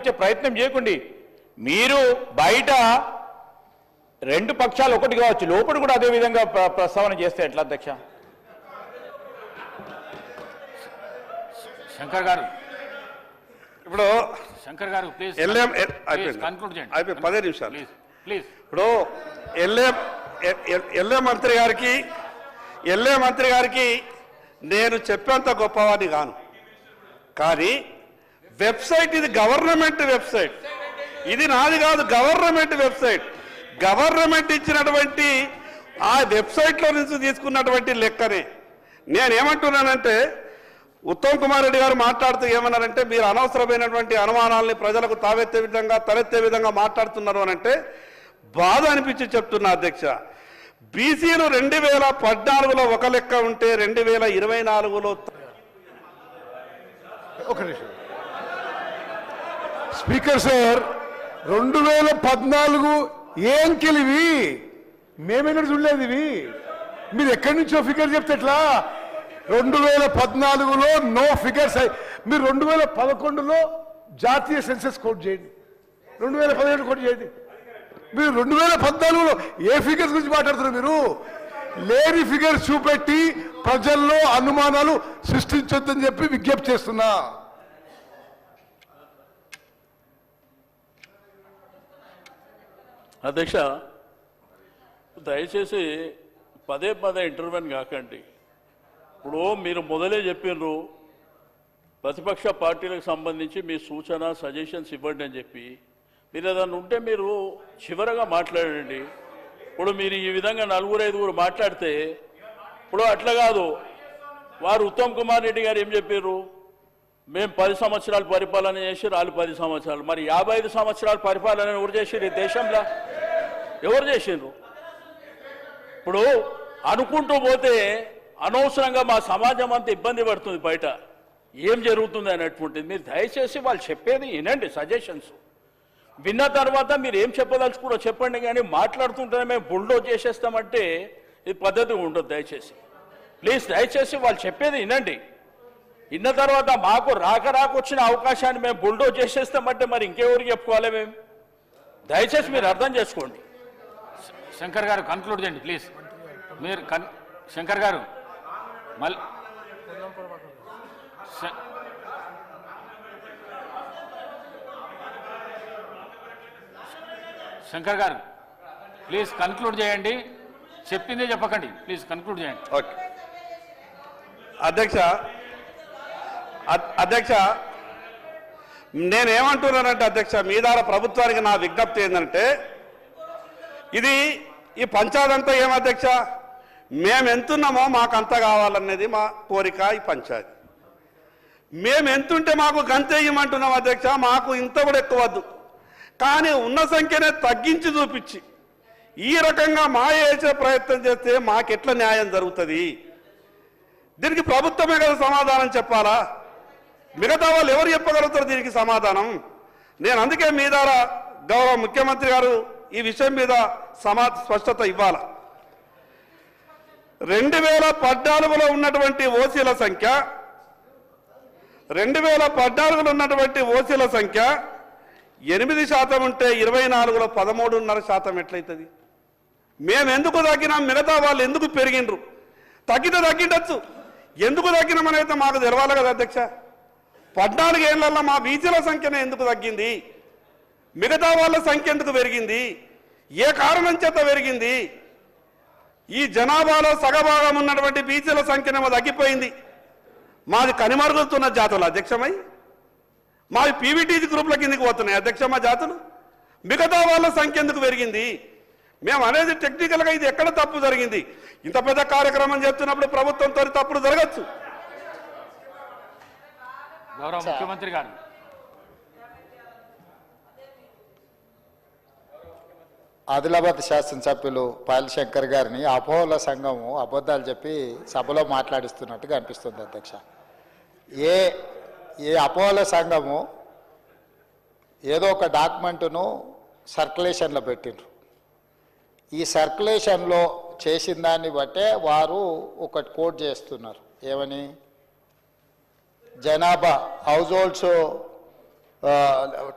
వచ్చే ప్రయత్నం చేయకండి. మీరు బయట రెండు పక్షాలు ఒకటి కావచ్చు. లోపల కూడా అదే విధంగా ప్ర- ప్రస్తావన చేస్తే ఎట్లా అధ్యక్ష? శంకర్ గారు. ఇప్పుడు శంకర్ గారు ప్లీజ్ ఎల్ఎం ఎ- అయిపోయింది. కన్క్లూడ్ చేయండి. అయిపోయింది. పదే నిమిషాలు. ప్లీజ్ ప్లీజ్ ఇప్పుడు ఎల్ఏ ఎల్ఏ మంత్రి గారికి ఎల్ఏ మంత్రి గారికి నేను చెప్పేంత గొప్పవాడిని కాను. కానీ వెబ్సైట్ ఇది గవర్నమెంట్ వెబ్సైట్. ఇది నాది కాదు గవర్నమెంట్ వెబ్సైట్. గవర్నమెంట్ ఇచ్చినటువంటి ఆ వెబ్సైట్లో నుంచి తీసుకున్నటువంటి లెక్కనే. నేనేమంటున్నానంటే ఉత్తమ్ కుమార్ రెడ్డి గారు మాట్లాడుతూ ఏమన్నారంటే మీరు అనవసరమైనటువంటి అనుమానాల్ని ప్రజలకు తావెత్తే విధంగా తలెత్తే విధంగా మాట్లాడుతున్నారు అని అంటే బాధ అనిపించి చెప్తున్నా అధ్యక్ష. బీసీలు రెండు వేల పద్నాలుగులో ఒక లెక్క ఉంటే రెండు వేల ఇరవై నాలుగులో ఒక నిమిషం. స్పీకర్ సార్ రెండు వేల పద్నాలుగు ఏం కెలివి మేమెక్కడ చూడలేదు ఇవి. మీరు ఎక్కడి నుంచో ఫిగర్ చెప్తే ఎట్లా? రెండు వేల పద్నాలుగులో నో ఫిగర్స్ మీరు రెండు వేల పదకొండులో జాతీయ సెన్సెస్ కోట్ చేయండి. రెండు వేల పదిహేడు కోట్ చేయండి. మీరు రెండు వేల పద్నాలుగులో ఏ ఫిగర్స్ గురించి మాట్లాడుతున్నారు మీరు? లేని ఫిగర్స్ చూపెట్టి ప్రజల్లో అనుమానాలు సృష్టించొద్దని చెప్పి విజ్ఞప్తి చేస్తున్నా. అధ్యక్ష దయచేసి పదే పదే ఇంటర్వ్యూన్ కాకండి. ఇప్పుడు మీరు మొదలే చెప్పినారు ప్రతిపక్ష పార్టీలకు సంబంధించి మీ సూచన సజెషన్స్ ఇవ్వండి అని చెప్పి. మీరు ఏదన్నా ఉంటే మీరు చివరగా మాట్లాడండి. ఇప్పుడు మీరు ఈ విధంగా నలుగురు ఐదుగురు మాట్లాడితే ఇప్పుడు అట్లా కాదు. వారు ఉత్తమ్ కుమార్ రెడ్డి గారు ఏం చెప్పారు మేము పది సంవత్సరాలు పరిపాలన చేసి వాళ్ళు పది సంవత్సరాలు. మరి యాభై ఐదు సంవత్సరాలు పరిపాలన ఎవరు చేసిర్రు ఈ దేశంలో? ఎవరు చేసిండ్రు? ఇప్పుడు అనుకుంటూ పోతే అనవసరంగా మా సమాజం అంతా ఇబ్బంది పడుతుంది బయట. ఏం జరుగుతుంది అనేటువంటిది మీరు దయచేసి వాళ్ళు చెప్పేది వినండి సజెషన్స్ విన్న తర్వాత మీరు ఏం చెప్పదలుచుకున్నారో చెప్పండి కానీ మాట్లాడుతుంటేనే మేము బుల్డో చేసేస్తామంటే ఇది పద్ధతి ఉండదు దయచేసి. ప్లీజ్ దయచేసి వాళ్ళు చెప్పేది వినండి. విన్న తర్వాత మాకు రాక రాక వచ్చిన అవకాశాన్ని మేము బుల్డో చేసేస్తామంటే మరి ఇంకెవరికి చెప్పుకోవాలి మేము? దయచేసి మీరు అర్థం చేసుకోండి. శంకర్ గారు కన్క్లూడ్ చేయండి ప్లీజ్ మీరు కన్ శంకర్ గారు మళ్ళీ శంకర్ గారు ప్లీజ్ కన్క్లూడ్ చేయండి. చెప్పిందే చెప్పకండి ప్లీజ్ కన్క్లూడ్ చేయండి. ఓకే. అధ్యక్ష అధ్యక్ష నేనేమంటున్నానంటే అధ్యక్ష మీ ద్వారా ప్రభుత్వానికి నా విజ్ఞప్తి ఏంటంటే ఇది ఈ పంచాయతీ ఏం అధ్యక్ష? మేము ఎంతున్నామో మాకు అంత కావాలనేది మా కోరిక ఈ పంచాయతీ. మేము ఎంతుంటే మాకు గంత ఇవ్వమంటున్నాం అధ్యక్ష మాకు ఇంత కూడా ఎక్కువ వద్దు. కానీ ఉన్న సంఖ్యనే తగ్గించి చూపించి ఈ రకంగా మాయ వేసే ప్రయత్నం చేస్తే మాకెట్ల న్యాయం జరుగుతుంది? దీనికి ప్రభుత్వమే కదా సమాధానం చెప్పాలా? మిగతా వాళ్ళు ఎవరు చెప్పగలుగుతారు దీనికి సమాధానం? నేను అందుకే మీ ద్వారా గౌరవ ముఖ్యమంత్రి గారు ఈ విషయం మీద సమా స్పష్టత ఇవ్వాల. రెండు వేల పద్నాలుగులో ఉన్నటువంటి ఓసీల సంఖ్య రెండు వేల పద్నాలుగులో ఉన్నటువంటి ఓసీల సంఖ్య ఎనిమిది శాతం ఉంటే ఇరవై నాలుగులో పదమూడున్నర శాతం ఎట్లయితుంది? మేము ఎందుకు తగ్గినాం? మిగతా వాళ్ళు ఎందుకు పెరిగిండ్రు? తగ్గితే తగ్గిండొచ్చు. ఎందుకు తగ్గినామనైతే మాకు తెలవాలి కదా అధ్యక్ష. పద్నాలుగు ఏళ్ళలో మా బీసీల సంఖ్యనే ఎందుకు తగ్గింది? మిగతా వాళ్ళ సంఖ్య ఎందుకు పెరిగింది? ఏ కారణం చేత పెరిగింది? ఈ జనాభాలో సగభాగం ఉన్నటువంటి బీసీల సంఖ్యనేమో తగ్గిపోయింది. మాది కనిమరుగుతున్న జాతులు అధ్యక్షమై. మావి పీవీటీజీ గ్రూప్ల కిందకి పోతున్నాయి అధ్యక్ష జాతులు. మిగతా వాళ్ళ సంఖ్య ఎందుకు పెరిగింది? మేము అనేది టెక్నికల్గా ఇది ఎక్కడ తప్పు జరిగింది? ఇంత పెద్ద కార్యక్రమం చేస్తున్నప్పుడు ప్రభుత్వంతో తప్పుడు జరగచ్చు. గౌరవ ముఖ్యమంత్రి గారు. ఆదిలాబాద్ శాసనసభ్యులు పాయల్ శంకర్ గారిని అపోహల సంఘము అబద్ధాలు చెప్పి సభలో మాట్లాడిస్తున్నట్టుగా అనిపిస్తుంది అధ్యక్ష. ఏ ఏ అపోహల సంఘము ఏదో ఒక డాక్యుమెంటును సర్క్యులేషన్లో పెట్టిండ్రు. ఈ సర్క్యులేషన్లో చేసిన దాన్ని బట్టే వారు ఒకటి కోట్ చేస్తున్నారు. ఏమని? జనాభా హౌస్ హోల్డ్స్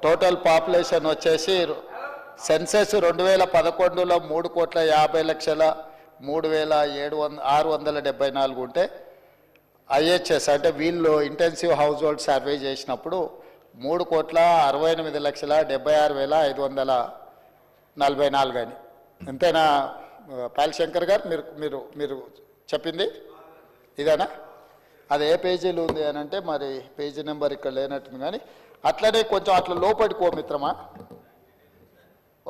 టోటల్ పాపులేషన్ వచ్చేసి సెన్సెస్ రెండు వేల పదకొండులో మూడు కోట్ల యాభై లక్షల మూడు వేల ఏడు వంద ఆరు వందల డెబ్బై నాలుగు ఉంటే ఐహెచ్ఎస్ అంటే వీళ్ళు ఇంటెన్సివ్ హౌస్ హోల్డ్ సర్వే చేసినప్పుడు మూడు కోట్ల అరవై ఎనిమిది లక్షల డెబ్బై ఆరు వేల ఐదు వందల నలభై నాలుగు అని. అంతేనా పాలశంకర్ గారు మీరు మీరు మీరు చెప్పింది ఇదేనా? అది ఏ పేజీలో ఉంది అని అంటే మరి పేజీ నెంబర్ ఇక్కడ లేనట్టుంది కానీ అట్లనే కొంచెం అట్లా లోపడికో మిత్రమా.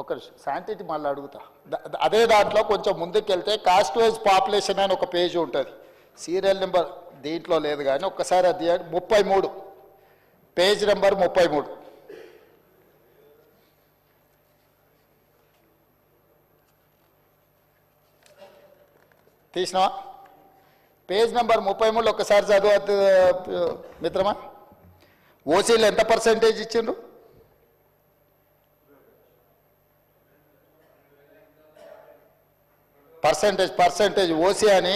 ఒక శాంతిటి మళ్ళీ అడుగుతా. అదే దాంట్లో కొంచెం ముందుకెళ్తే కాస్ట్ వైజ్ పాపులేషన్ అని ఒక పేజీ ఉంటుంది. సీరియల్ నెంబర్ దీంట్లో లేదు కానీ ఒక్కసారి అది ముప్పై మూడు. పేజ్ నెంబర్ ముప్పై మూడు. తీసినావా? పేజ్ నెంబర్ ముప్పై మూడు ఒక్కసారి చదువు మిత్రమా? ఓసీలు ఎంత పర్సెంటేజ్ ఇచ్చిండ్రు? పర్సంటేజ్ పర్సెంటేజ్ ఓసీ అని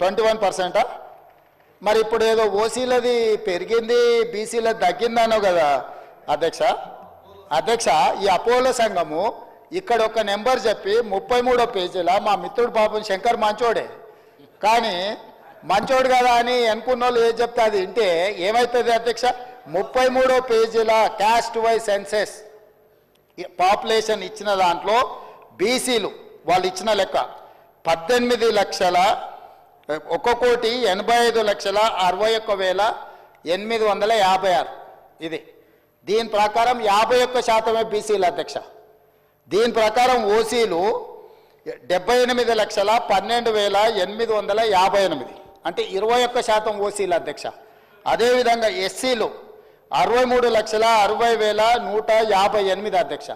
ట్వంటీ వన్ పర్సెంటా? మరి ఇప్పుడు ఏదో ఓసీలది పెరిగింది బీసీలది తగ్గిందనో కదా అధ్యక్ష. అధ్యక్ష ఈ అపోలో సంఘము ఇక్కడ ఒక నెంబర్ చెప్పి ముప్పై మూడో పేజీలో మా మిత్రుడు పాపం శంకర్ మంచోడే. కానీ మంచోడు కదా అని అనుకున్న వాళ్ళు ఏం చెప్తే అది వింటే ఏమవుతుంది అధ్యక్ష? ముప్పై మూడో పేజీల క్యాస్ట్ వై సెన్సెస్ పాపులేషన్ ఇచ్చిన దాంట్లో బీసీలు వాళ్ళు ఇచ్చిన లెక్క పద్దెనిమిది లక్షల ఒక కోటి ఎనభై ఐదు లక్షల అరవై ఒక్క వేల ఎనిమిది వందల యాభై ఆరు. ఇది. దీని ప్రకారం యాభై ఒక్క శాతమే బీసీల అధ్యక్ష. దీని ప్రకారం ఓసీలు డెబ్బై ఎనిమిది లక్షల పన్నెండు వేల ఎనిమిది వందల యాభై ఎనిమిది. అంటే ఇరవై ఒక్క శాతం ఓసీల అధ్యక్ష. అదేవిధంగా ఎస్సీలు అరవై మూడు లక్షల అరవై వేల నూట యాభై ఎనిమిది అధ్యక్ష.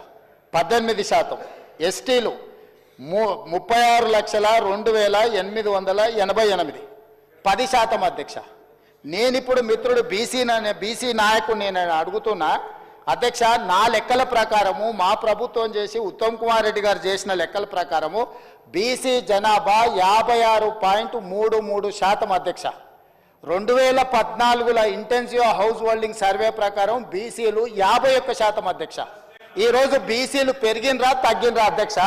పద్దెనిమిది శాతం. ఎస్టీలు ము ముప్పై ఆరు లక్షల రెండు వేల ఎనిమిది వందల ఎనభై ఎనిమిది. పది శాతం అధ్యక్ష. నేనిప్పుడు మిత్రుడు బీసీ బీసీ నాయకుడిని నేను అడుగుతున్నా అధ్యక్ష నా లెక్కల ప్రకారము మా ప్రభుత్వం చేసి ఉత్తమ్ కుమార్ రెడ్డి గారు చేసిన లెక్కల ప్రకారము బీసీ జనాభా యాభై ఆరు పాయింట్ మూడు మూడు శాతం అధ్యక్ష. రెండు వేల పద్నాలుగుల ఇంటెన్సివ్ హౌస్ హోల్డింగ్ సర్వే ప్రకారం బీసీలు యాభై ఒక్క శాతం అధ్యక్ష. ఈరోజు బీసీలు పెరిగినరా తగ్గినరా అధ్యక్ష?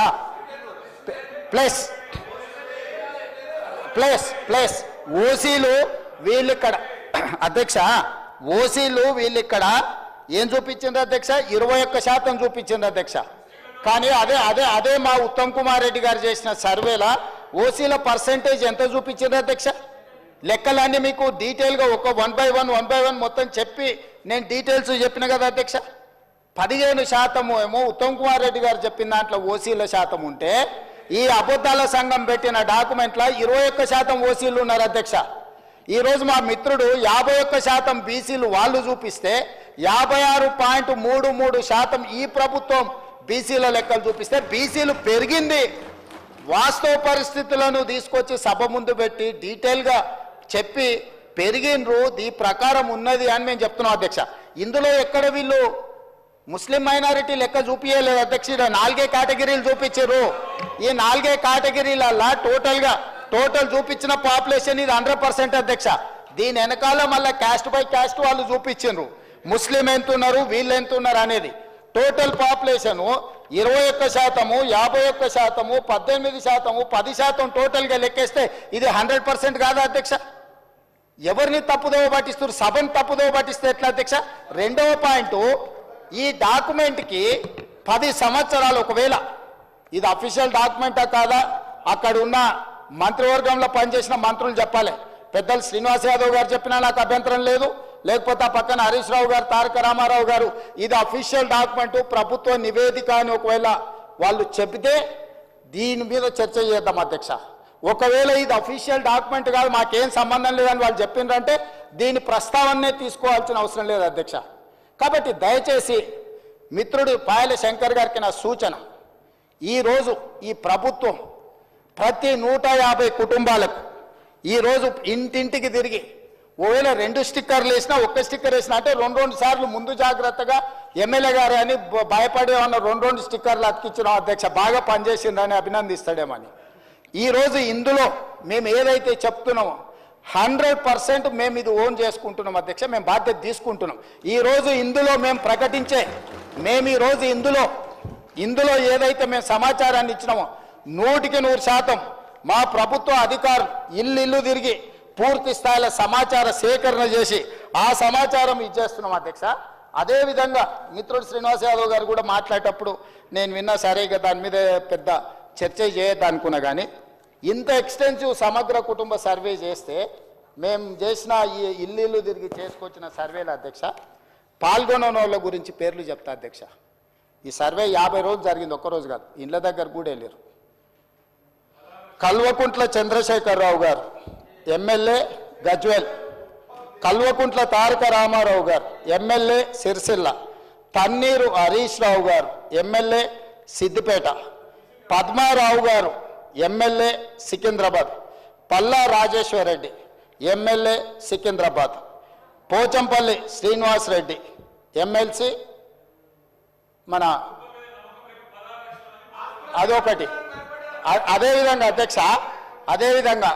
ప్లస్ ప్లస్ ప్లస్ ఓసీలు వీళ్ళు ఇక్కడ అధ్యక్ష ఓసీలు వీళ్ళు ఇక్కడ ఏం చూపించింది అధ్యక్ష? ఇరవై ఒక్క శాతం చూపించింది అధ్యక్ష. కానీ అదే అదే అదే మా ఉత్తమ్ కుమార్ రెడ్డి గారు చేసిన సర్వేల ఓసీల పర్సంటేజ్ ఎంత చూపించింది అధ్యక్ష? లెక్కలన్నీ మీకు డీటెయిల్గా ఒక one by one one by one మొత్తం చెప్పి నేను డీటెయిల్స్ చెప్పిన కదా అధ్యక్ష. పదిహేను శాతము ఏమో ఉత్తమ్ కుమార్ రెడ్డి గారు చెప్పిన దాంట్లో ఓసీల శాతం ఉంటే ఈ అబద్ధాల సంఘం పెట్టిన డాక్యుమెంట్లో ఇరవై ఒక్క శాతం ఓసీలు ఉన్నారు అధ్యక్ష. ఈరోజు మా మిత్రుడు యాభై ఒక్క శాతం బీసీలు వాళ్ళు చూపిస్తే యాభై ఆరు పాయింట్ మూడు మూడు శాతం ఈ ప్రభుత్వం బీసీల లెక్కలు చూపిస్తే బీసీలు పెరిగింది. వాస్తవ పరిస్థితులను తీసుకొచ్చి సభ ముందు పెట్టి డీటెయిల్గా చెప్పి పెరిగినరు దీ ప్రకారం ఉన్నది అని మేము చెప్తున్నాం అధ్యక్ష. ఇందులో ఎక్కడ వీళ్ళు ముస్లిం మైనారిటీ లెక్క చూపించలేదు అధ్యక్ష. నాలుగే కేటగిరీలు చూపించారు ఈ నాలుగే కేటగిరీలల్లా టోటల్గా టోటల్ చూపించిన పాపులేషన్ ఇది హండ్రెడ్ పర్సెంట్ అధ్యక్ష. దీని వెనకాల మళ్ళీ క్యాస్ట్ బై క్యాస్ట్ వాళ్ళు చూపించారు ముస్లిం ఎంత ఉన్నారు వీళ్ళు ఎంత ఉన్నారు అనేది. టోటల్ పాపులేషన్ ఇరవై ఒక్క శాతము యాభై ఒక్క శాతము పద్దెనిమిది శాతము పది శాతం టోటల్గా లెక్కేస్తే ఇది హండ్రెడ్ పర్సెంట్ కాదా అధ్యక్ష? ఎవరిని తప్పుదోవ పట్టిస్తారు సభను తప్పుదోవ పట్టిస్తే ఎట్లా అధ్యక్ష? రెండవ పాయింట్ ఈ డాక్యుమెంట్కి పది సంవత్సరాలు ఒకవేళ. ఇది అఫీషియల్ డాక్యుమెంటా కాదా? అక్కడ ఉన్న మంత్రివర్గంలో పనిచేసిన మంత్రులు చెప్పాలి. పెద్దలు శ్రీనివాస్ యాదవ్ గారు చెప్పినా నాకు అభ్యంతరం లేదు. లేకపోతే ఆ పక్కన హరీష్ రావు గారు తారక రామారావు గారు ఇది అఫీషియల్ డాక్యుమెంట్ ప్రభుత్వ నివేదిక అని ఒకవేళ వాళ్ళు చెబితే దీని మీద చర్చ చేద్దాం అధ్యక్ష. ఒకవేళ ఇది అఫీషియల్ డాక్యుమెంట్ కాదు మాకేం సంబంధం లేదని వాళ్ళు చెప్పిండ్రంటే దీని ప్రస్తావననే తీసుకోవాల్సిన అవసరం లేదు అధ్యక్ష. కాబట్టి దయచేసి మిత్రుడు పాయల శంకర్ గారికి నా సూచన. ఈరోజు ఈ ప్రభుత్వం ప్రతి నూట యాభై కుటుంబాలకు ఈరోజు ఇంటింటికి తిరిగి ఒకవేళ రెండు స్టిక్కర్లు వేసినా ఒక్క స్టిక్కర్ వేసినా అంటే రెండు రెండు సార్లు ముందు జాగ్రత్తగా ఎమ్మెల్యే గారు అని భ- భయపడే ఉన్న రెండు రెండు స్టిక్కర్లు అతికించిన అధ్యక్ష బాగా పనిచేసిందని అభినందిస్తాడేమని. ఈరోజు ఇందులో మేము ఏదైతే చెప్తున్నామో హండ్రెడ్ పర్సెంట్ మేము ఇది ఓన్ చేసుకుంటున్నాం అధ్యక్ష మేము బాధ్యత తీసుకుంటున్నాం. ఈరోజు ఇందులో మేము ప్రకటించే మేము ఈరోజు ఇందులో ఇందులో ఏదైతే మేము సమాచారాన్ని ఇచ్చినామో నూటికి నూరు శాతం మా ప్రభుత్వ అధికారులు ఇల్లు ఇల్లు తిరిగి పూర్తి స్థాయిలో సమాచార సేకరణ చేసి ఆ సమాచారం ఇచ్చేస్తున్నాం అధ్యక్ష. అదేవిధంగా మిత్రుడు శ్రీనివాస్ యాదవ్ గారు కూడా మాట్లాడేటప్పుడు నేను విన్నా సరే దాని మీద పెద్ద చర్చ చేయొద్దనుకున్నా కానీ ఇంత ఎక్స్టెన్సివ్ సమగ్ర కుటుంబ సర్వే చేస్తే మేము చేసిన ఈ ఇల్లు ఇల్లు తిరిగి చేసుకొచ్చిన సర్వేల అధ్యక్ష పాల్గొన వాళ్ళ గురించి పేర్లు చెప్తా అధ్యక్ష. ఈ సర్వే యాభై రోజులు జరిగింది ఒక్కరోజు కాదు ఇండ్ల దగ్గర కూడా వెళ్ళారు కల్వకుంట్ల చంద్రశేఖరరావు గారు ఎమ్మెల్యే గజ్వేల్. కల్వకుంట్ల తారక రామారావు గారు ఎమ్మెల్యే సిరిసిల్ల. తన్నీరు హరీష్ రావు గారు ఎమ్మెల్యే సిద్దిపేట. పద్మారావు గారు MLA Secunderabad. Palla Rajeshwar Reddy MLA Secunderabad. Pochampally Srinivas Reddy MLC మన అదొకటి. అదేవిధంగా అధ్యక్ష అదేవిధంగా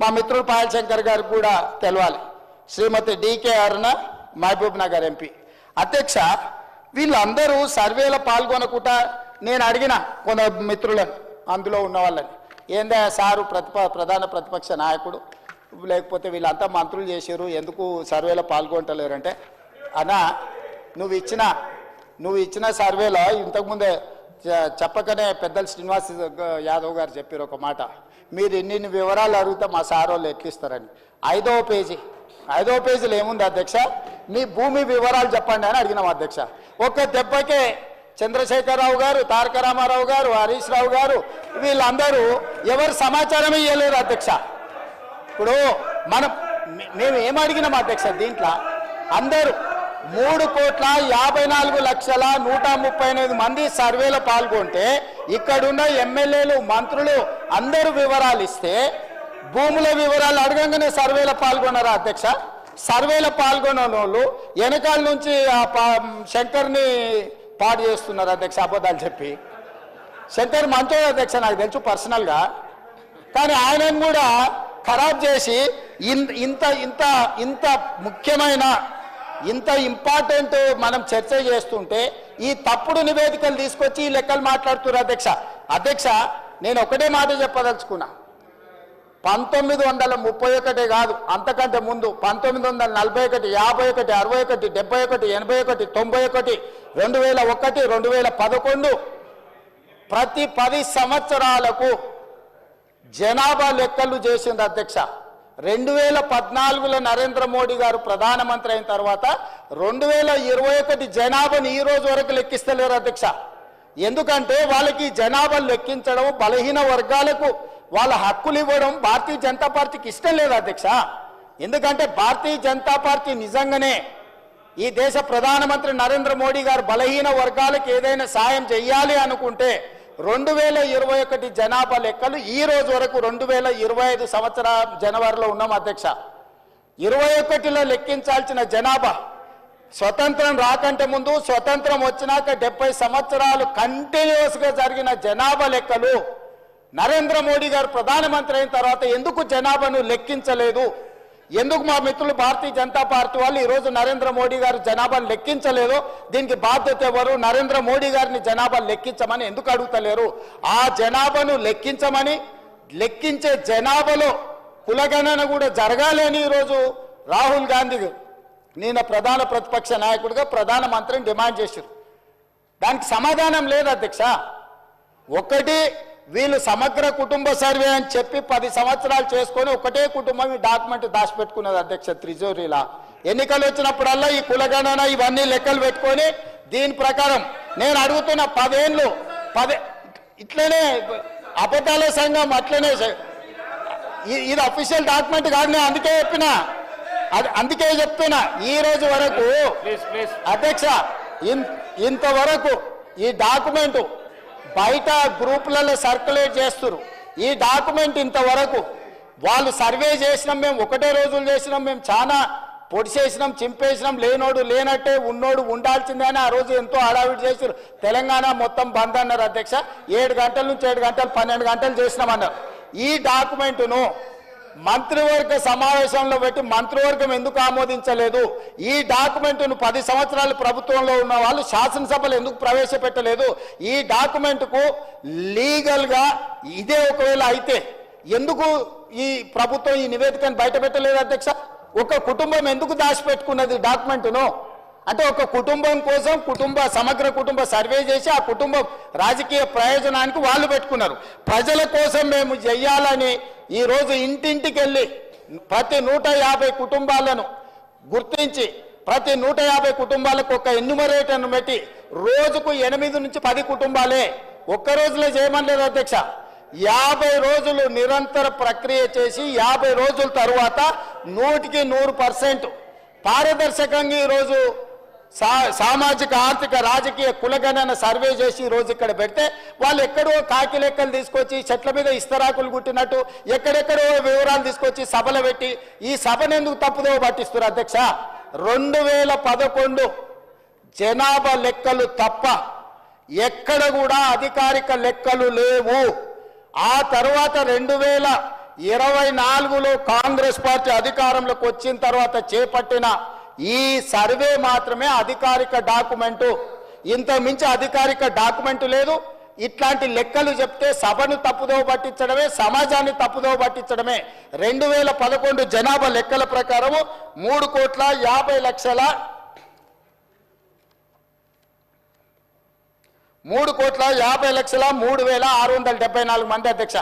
మా మిత్రుడు పాయల్ శంకర్ గారికి కూడా తెలవాలి. Srimathi DK Aruna Mahabubnagar MP. అధ్యక్ష వీళ్ళందరూ సర్వేలో పాల్గొనకుండా నేను అడిగిన కొంత మిత్రులను అందులో ఉన్న వాళ్ళని. ఏందా సారు ప్రతిప ప్రధాన ప్రతిపక్ష నాయకుడు? లేకపోతే వీళ్ళంతా మంత్రులు చేశారు ఎందుకు సర్వేలో పాల్గొంటలేరంటే? అన్నా నువ్వు ఇచ్చిన నువ్వు ఇచ్చిన సర్వేలో ఇంతకుముందే చెప్పకనే పెద్దలు శ్రీనివాస్ యాదవ్ గారు చెప్పారు ఒక మాట. మీరు ఎన్ని వివరాలు అడిగితే మా సార్ వాళ్ళు ఎట్లిస్తారని ఐదవ పేజీ. ఐదవ పేజీలో ఏముంది అధ్యక్ష? మీ భూమి వివరాలు చెప్పండి అని అడిగినాం అధ్యక్ష. ఒక్క దెబ్బకే చంద్రశేఖరరావు గారు తారక రామారావు గారు హరీష్ రావు గారు వీళ్ళందరూ ఎవరు సమాచారం ఇవ్వలేరు అధ్యక్ష. ఇప్పుడు మనం మేము ఏం అడిగినాం అధ్యక్ష దీంట్లో? అందరూ మూడు కోట్ల యాభై నాలుగు లక్షల నూట ముప్పై ఎనిమిది మంది సర్వేలో పాల్గొంటే ఇక్కడున్న ఎమ్మెల్యేలు మంత్రులు అందరూ వివరాలు ఇస్తే భూముల వివరాలు అడగంగానే సర్వేలో పాల్గొన్నారా అధ్యక్ష. సర్వేలో పాల్గొన్న వాళ్ళు వెనకాల నుంచి ఆ పా- శంకర్ని పాడు చేస్తున్నారు అధ్యక్ష అబద్ధాలు చెప్పి. శంకర్ మంచోడు అధ్యక్ష నాకు తెలుసు పర్సనల్గా. కానీ ఆయనను కూడా ఖరాబ్ చేసి ఇన్- ఇంత ఇంత ఇంత ముఖ్యమైన ఇంత ఇంపార్టెంట్ మనం చర్చ చేస్తుంటే ఈ తప్పుడు నివేదికలు తీసుకొచ్చి ఈ లెక్కలు మాట్లాడుతున్నారు అధ్యక్ష. అధ్యక్ష నేను ఒకటే మాట చెప్పదలుచుకున్నా. పంతొమ్మిది వందల ముప్పై ఒకటే కాదు అంతకంటే ముందు పంతొమ్మిది వందల నలభై ఒకటి యాభై ఒకటి అరవై ఒకటి డెబ్బై ఒకటి ఎనభై ఒకటి తొంభై ఒకటి రెండు వేల ఒకటి రెండు వేల పదకొండు ప్రతి పది సంవత్సరాలకు జనాభా లెక్కలు చేసింది అధ్యక్ష. రెండు వేల పద్నాలుగులో నరేంద్ర మోడీ గారు ప్రధానమంత్రి అయిన తర్వాత రెండు వేల ఇరవై ఒకటి జనాభాని ఈ రోజు వరకు లెక్కిస్తలేరు అధ్యక్ష. ఎందుకంటే వాళ్ళకి జనాభా లెక్కించడం బలహీన వర్గాలకు వాళ్ళ హక్కులు ఇవ్వడం భారతీయ జనతా పార్టీకి ఇష్టం లేదు అధ్యక్ష. ఎందుకంటే భారతీయ జనతా పార్టీ నిజంగానే ఈ దేశ ప్రధానమంత్రి నరేంద్ర మోడీ గారు బలహీన వర్గాలకు ఏదైనా సాయం చేయాలి అనుకుంటే రెండు వేల ఇరవై ఒకటి జనాభా లెక్కలు ఈ రోజు వరకు రెండు వేల ఇరవై ఐదు సంవత్సర జనవరిలో ఉన్నాం అధ్యక్ష. ఇరవై ఒకటిలో లెక్కించాల్సిన జనాభా స్వతంత్రం రాకంటే ముందు స్వతంత్రం వచ్చినాక డెబ్బై సంవత్సరాలు కంటిన్యూస్గా జరిగిన జనాభా లెక్కలు నరేంద్ర మోడీ గారు ప్రధానమంత్రి అయిన తర్వాత ఎందుకు జనాభాను లెక్కించలేదు? ఎందుకు మా మిత్రులు భారతీయ జనతా పార్టీ వాళ్ళు ఈరోజు నరేంద్ర మోడీ గారు జనాభాను లెక్కించలేదు? దీనికి బాధ్యత ఎవరు? నరేంద్ర మోడీ గారిని జనాభా లెక్కించమని ఎందుకు అడుగుతలేరు? ఆ జనాభాను లెక్కించమని లెక్కించే జనాభాలో కులగణన కూడా జరగాలని ఈరోజు రాహుల్ గాంధీ నేను ప్రధాన ప్రతిపక్ష నాయకుడిగా ప్రధానమంత్రిని డిమాండ్ చేశారు. దానికి సమాధానం లేదు అధ్యక్ష. ఒకటి వీళ్ళు సమగ్ర కుటుంబ సర్వే అని చెప్పి పది సంవత్సరాలు చేసుకొని ఒకటే కుటుంబం ఈ డాక్యుమెంట్ దాచిపెట్టుకున్నది అధ్యక్ష త్రిజోరీలా. ఎన్నికలు వచ్చినప్పుడల్లా ఈ కులగణన ఇవన్నీ లెక్కలు పెట్టుకొని దీని ప్రకారం నేను అడుగుతున్న పదేళ్ళు పదే ఇట్లనే అబద్ధాల సంఘం అట్లనే ఇది అఫీషియల్ డాక్యుమెంట్ కాదు నేను అందుకే చెప్పిన. అది అందుకే చెప్తున్నా. ఈ రోజు వరకు అధ్యక్ష ఇంతవరకు ఈ డాక్యుమెంట్ బయట గ్రూపులలో సర్క్యులేట్ చేస్తున్నారు ఈ డాక్యుమెంట్ ఇంతవరకు వాళ్ళు సర్వే చేసినాం మేము ఒకటే రోజులు చేసినాం మేము చాలా పొడిచేసినాం చింపేసినాం లేనోడు లేనట్టే ఉన్నోడు ఉండాల్సిందే అని ఆ రోజు ఎంతో హడావిడి చేశారు తెలంగాణ మొత్తం బంద్ అన్నారు అధ్యక్ష. ఏడు గంటల నుంచి ఏడు గంటలు పన్నెండు గంటలు చేసినామన్నారు ఈ డాక్యుమెంటును మంత్రివర్గ సమావేశంలో పెట్టి మంత్రివర్గం ఎందుకు ఆమోదించలేదు? ఈ డాక్యుమెంట్ను పది సంవత్సరాలు ప్రభుత్వంలో ఉన్న వాళ్ళు శాసనసభలు ఎందుకు ప్రవేశపెట్టలేదు? ఈ డాక్యుమెంట్కు లీగల్గా ఇదే ఒకవేళ అయితే ఎందుకు ఈ ప్రభుత్వం ఈ నివేదికను బయట పెట్టలేదు అధ్యక్ష? ఒక కుటుంబం ఎందుకు దాచిపెట్టుకున్నది డాక్యుమెంట్ను? అంటే ఒక కుటుంబం కోసం కుటుంబ సమగ్ర కుటుంబ సర్వే చేసి ఆ కుటుంబం రాజకీయ ప్రయోజనానికి వాళ్ళు పెట్టుకున్నారు. ప్రజల కోసం మేము చెయ్యాలని ఈరోజు ఇంటింటికి వెళ్ళి ప్రతి నూట యాభై కుటుంబాలను గుర్తించి ప్రతి నూట యాభై కుటుంబాలకు ఒక ఎన్యుమరేటర్ను పెట్టి రోజుకు ఎనిమిది నుంచి పది కుటుంబాలే ఒక్క రోజులో చేయమనలేదు అధ్యక్ష. యాభై రోజులు నిరంతర ప్రక్రియ చేసి యాభై రోజుల తరువాత నూటికి నూరు పర్సెంట్. పారదర్శకంగా ఈరోజు సా సామాజిక ఆర్థిక రాజకీయ కులగణన సర్వే చేసి రోజు ఇక్కడ పెడితే వాళ్ళు ఎక్కడో కాకి లెక్కలు తీసుకొచ్చి చెట్ల మీద ఇస్తరాకులు గుట్టినట్టు ఎక్కడెక్కడో వివరాలు తీసుకొచ్చి సభలు పెట్టి ఈ సభను ఎందుకు తప్పుదో పట్టిస్తున్నారు అధ్యక్ష? రెండు వేల పదకొండు జనాభా లెక్కలు తప్ప ఎక్కడ కూడా అధికారిక లెక్కలు లేవు. ఆ తర్వాత రెండు వేల ఇరవై నాలుగులో కాంగ్రెస్ పార్టీ అధికారంలోకి వచ్చిన తర్వాత చేపట్టిన ఈ సర్వే మాత్రమే అధికారిక డాక్యుమెంటు. ఇంత మించి అధికారిక డాక్యుమెంట్ లేదు. ఇట్లాంటి లెక్కలు చెప్తే సభను తప్పుదోవ పట్టించడమే సమాజాన్ని తప్పుదోవ పట్టించడమే. రెండు వేల పదకొండు జనాభా లెక్కల ప్రకారము మూడు కోట్ల యాభై లక్షల మూడు కోట్ల యాభై లక్షల మూడు వేల ఆరు వందల డెబ్బై నాలుగు మంది అధ్యక్ష.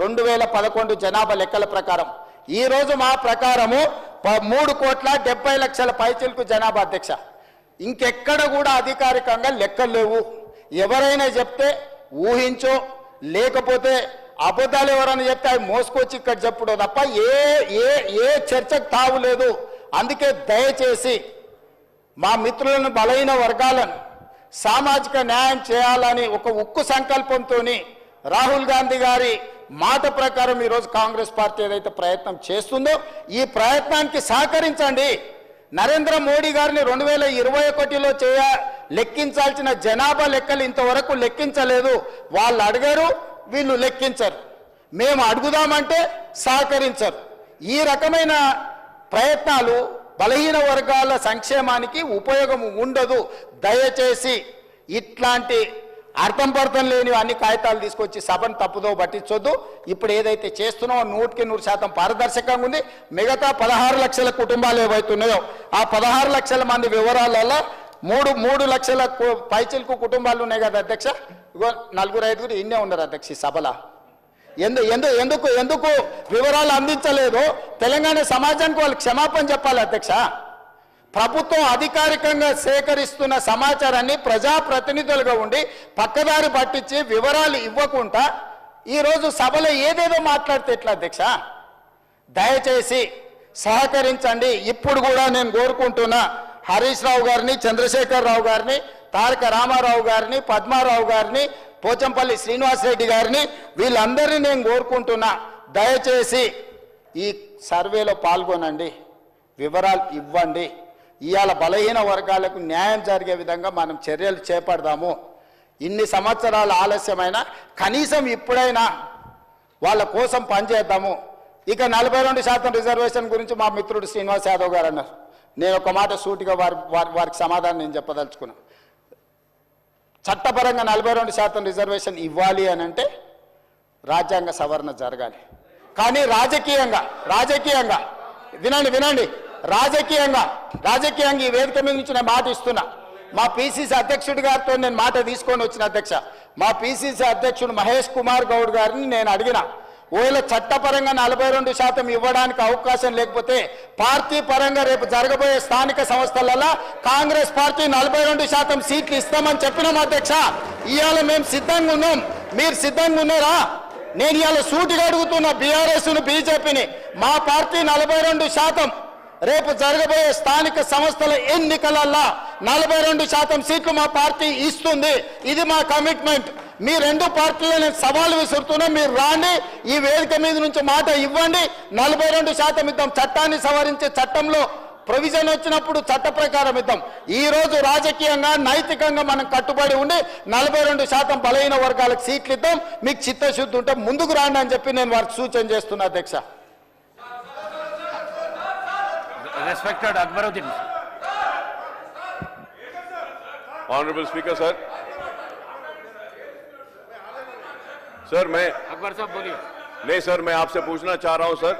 రెండు వేల పదకొండు జనాభా లెక్కల ప్రకారం. ఈరోజు మా ప్రకారము మూడు కోట్ల డెబ్బై లక్షల పైచిలకు జనాభా అధ్యక్ష. ఇంకెక్కడ కూడా అధికారికంగా లెక్కలు లేవు. ఎవరైనా చెప్తే ఊహించో లేకపోతే అబద్ధాలు ఎవరైనా చెప్తే అవి మోసుకొచ్చి ఇక్కడ చెప్పుడు తప్ప ఏ ఏ ఏ చర్చకు తావు లేదు. అందుకే దయచేసి మా మిత్రులను బలైన వర్గాలను సామాజిక న్యాయం చేయాలని ఒక ఉక్కు సంకల్పంతో రాహుల్ గాంధీ గారి మాట ప్రకారం ఈరోజు కాంగ్రెస్ పార్టీ ఏదైతే ప్రయత్నం చేస్తుందో ఈ ప్రయత్నానికి సహకరించండి. నరేంద్ర మోడీ గారిని రెండు వేల ఇరవై ఒకటిలో చేయ లెక్కించాల్సిన జనాభా లెక్కలు ఇంతవరకు లెక్కించలేదు. వాళ్ళు అడిగారు వీళ్ళు లెక్కించరు. మేము అడుగుదామంటే సహకరించరు. ఈ రకమైన ప్రయత్నాలు బలహీన వర్గాల సంక్షేమానికి ఉపయోగం ఉండదు. దయచేసి ఇట్లాంటి అర్థం పర్థం లేని అన్ని కాగితాలు తీసుకొచ్చి సభను తప్పుదో పట్టించొద్దు. ఇప్పుడు ఏదైతే చేస్తున్నామో నూటికి నూరు శాతం పారదర్శకంగా ఉంది. మిగతా పదహారు లక్షల కుటుంబాలు ఏవైతున్నాయో ఆ పదహారు లక్షల మంది వివరాలలో మూడు మూడు లక్షల పైచిలకు కుటుంబాలు ఉన్నాయి కదా అధ్యక్ష? ఇగో నలుగురు ఐదుగురు ఇన్నే ఉన్నారు అధ్యక్ష ఈ సభలో. ఎందు ఎందు ఎందుకు ఎందుకు వివరాలు అందించలేదు? తెలంగాణ సమాజానికి వాళ్ళు క్షమాపణ చెప్పాలి అధ్యక్ష. ప్రభుత్వం అధికారికంగా సేకరిస్తున్న సమాచారాన్ని ప్రజాప్రతినిధులుగా ఉండి పక్కదారి పట్టించి వివరాలు ఇవ్వకుండా ఈరోజు సభలో ఏదేదో మాట్లాడితే ఎట్లా అధ్యక్ష? దయచేసి సహకరించండి. ఇప్పుడు కూడా నేను కోరుకుంటున్నా హరీష్ రావు గారిని చంద్రశేఖర్ రావు గారిని తారక రామారావు గారిని పద్మారావు గారిని పోచంపల్లి శ్రీనివాసరెడ్డి గారిని వీళ్ళందరినీ నేను కోరుకుంటున్నా. దయచేసి ఈ సర్వేలో పాల్గొనండి. వివరాలు ఇవ్వండి. ఇవాళ బలహీన వర్గాలకు న్యాయం జరిగే విధంగా మనం చర్యలు చేపడదాము. ఇన్ని సంవత్సరాలు ఆలస్యమైనా కనీసం ఇప్పుడైనా వాళ్ళ కోసం పనిచేద్దాము ఇక నలభై రెండు శాతం రిజర్వేషన్ గురించి మా మిత్రుడు శ్రీనివాస్ యాదవ్ గారు అన్నారు. నేను ఒక మాట సూటిగా వారి వారి- వారికి సమాధానం నేను చెప్పదలుచుకున్నా. చట్టపరంగా నలభై రెండు శాతం రిజర్వేషన్ ఇవ్వాలి అని అంటే రాజ్యాంగ సవరణ జరగాలి. కానీ రాజకీయంగా రాజకీయంగా వినండి వినండి. రాజకీయంగా రాజకీయంగా ఈ వేదిక మీద నుంచి నేను మాట ఇస్తున్నా. మా పిసిసి అధ్యక్షుడి గారితో నేను మాట తీసుకొని వచ్చిన అధ్యక్ష మా పిసిసి అధ్యక్షుడు మహేష్ కుమార్ గౌడ్ గారిని నేను అడిగిన ఒకవేళ చట్టపరంగా నలభై రెండు శాతం ఇవ్వడానికి అవకాశం లేకపోతే పార్టీ పరంగా రేపు జరగబోయే స్థానిక సంస్థలలో కాంగ్రెస్ పార్టీ నలభై రెండు శాతం సీట్లు ఇస్తామని చెప్పినాం అధ్యక్ష. ఇవాళ మేము సిద్ధంగా ఉన్నాం. మీరు సిద్ధంగా ఉన్నారా? నేను ఇవాళ సూటిగా అడుగుతున్న బీఆర్ఎస్ను బీజేపీని. మా పార్టీ నలభై రెండు శాతం రేపు జరగబోయే స్థానిక సంస్థల ఎన్నికలల్లా నలభై రెండు శాతం సీట్లు మా పార్టీ ఇస్తుంది. ఇది మా కమిట్మెంట్. మీ రెండు పార్టీలు నేను సవాలు విసురుతున్నా. మీరు రాండి. ఈ వేదిక మీద నుంచి మాట ఇవ్వండి. నలభై రెండు శాతం ఇద్దాం. చట్టాన్ని సవరించే చట్టంలో ప్రొవిజన్ వచ్చినప్పుడు చట్ట ప్రకారం ఇద్దాం. ఈ రోజు రాజకీయంగా నైతికంగా మనం కట్టుబడి ఉండి నలభై రెండు శాతం బలహీన వర్గాలకు సీట్లు ఇద్దాం. మీకు చిత్తశుద్ధి ఉంటే ముందుకు రాండి అని చెప్పి నేను వారికి సూచన చేస్తున్నా అధ్యక్ష. Respected Akbaruddin. Honorable Speaker, sir. Sir मैं अकबर साहब बोलिए। नहीं सर मैं आपसे पूछना चाह रहा हूँ सर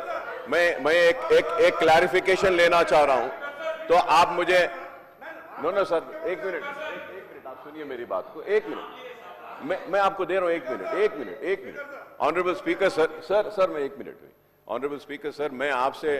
मैं मैं एक एक एक क्लैरिफिकेशन लेना चाह रहा हूँ। तो आप मुझे नो नो सर एक मिनट एक मिनट आप सुनिए मेरी बात को एक मिनट मैं मैं आपको दे रहा हूँ एक मिनट एक मिनट एक minute honorable speaker sir sir sir मैं एक मिनट ऑनरेबल स्पीकर सर मैं आपसे